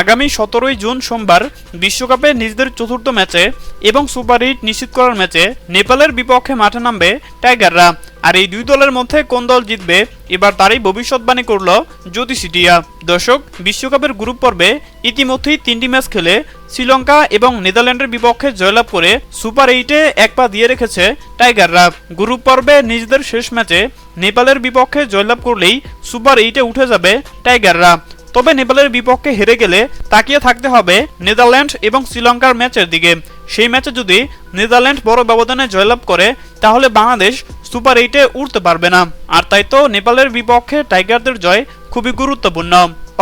আগামী সতেরোই জুন সোমবার বিশ্বকাপে নিজেদের চতুর্থ ম্যাচে এবং সুপার এইট নিশ্চিত করার ম্যাচে নেপালের বিপক্ষে মাঠে নামবে টাইগাররা। আর এই দুই দলের মধ্যে কোন দল জিতবে, এবার তারই ভবিষ্যৎবাণী করল জ্যোতি সিটিয়া দর্শক, বিশ্বকাপের গ্রুপ পর্বে ইতিমধ্যেই তিনটি ম্যাচ খেলে শ্রীলঙ্কা এবং নেদারল্যান্ডের বিপক্ষে জয়লাভ করে সুপার এইটে এক পা দিয়ে রেখেছে টাইগাররা। গ্রুপ পর্বে নিজেদের শেষ ম্যাচে নেপালের বিপক্ষে জয়লাভ করলেই সুপার এইটে উঠে যাবে টাইগাররা। তবে নেপালের বিপক্ষে হেরে গেলে তাকিয়ে থাকতে হবে নেদারল্যান্ড এবং শ্রীলঙ্কার ম্যাচের দিকে। সেই ম্যাচে যদি নেদারল্যান্ড বড় ব্যবধানে জয়লাভ করে, তাহলে বাংলাদেশ সুপার এইটে উঠতে পারবে না। আর তাই তো নেপালের বিপক্ষে টাইগারদের জয় খুবই গুরুত্বপূর্ণ।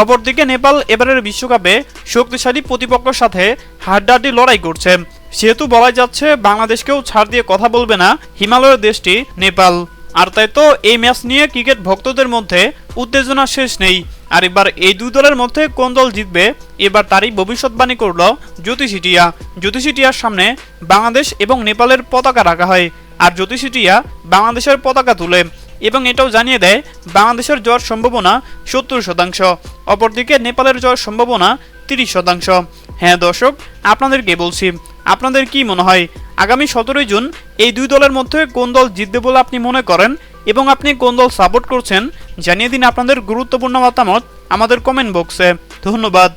অপরদিকে নেপাল এবারের বিশ্বকাপে শক্তিশালী প্রতিপক্ষের সাথে হাড্ডাহাড্ডি লড়াই করছে। সেহেতু বলা যাচ্ছে বাংলাদেশকেও ছাড় দিয়ে কথা বলবে না হিমালয়ের দেশটি নেপাল। আর তাই তো এই ম্যাচ নিয়ে ক্রিকেট ভক্তদের মধ্যে উত্তেজনা শেষ নেই। আর এবার এই দুই দলের মধ্যে কোন দল জিতবে, এবার তারই ভবিষ্যৎবাণী করল জ্যোতিষিটিয়া জ্যোতিষিটিয়ার সামনে বাংলাদেশ এবং নেপালের পতাকা রাখা হয় আর জ্যোতিষিটিয়া বাংলাদেশের পতাকা তুলে এবং এটাও জানিয়ে দেয়, বাংলাদেশের জয়ের সম্ভাবনা সত্তর শতাংশ, অপরদিকে নেপালের জয়ের সম্ভাবনা তিরিশ শতাংশ। হ্যাঁ দর্শক, আপনাদেরকে বলছি, আপনাদের কি মনে হয়, আগামী সতেরোই জুন এই দুই দলের মধ্যে কোন দল জিতবে বলে আপনি মনে করেন? এবং আপনি কোন দল সাপোর্ট করছেন, জানিয়ে দিন আপনাদের গুরুত্বপূর্ণ মতামত আমাদের কমেন্ট বক্সে ধন্যবাদ।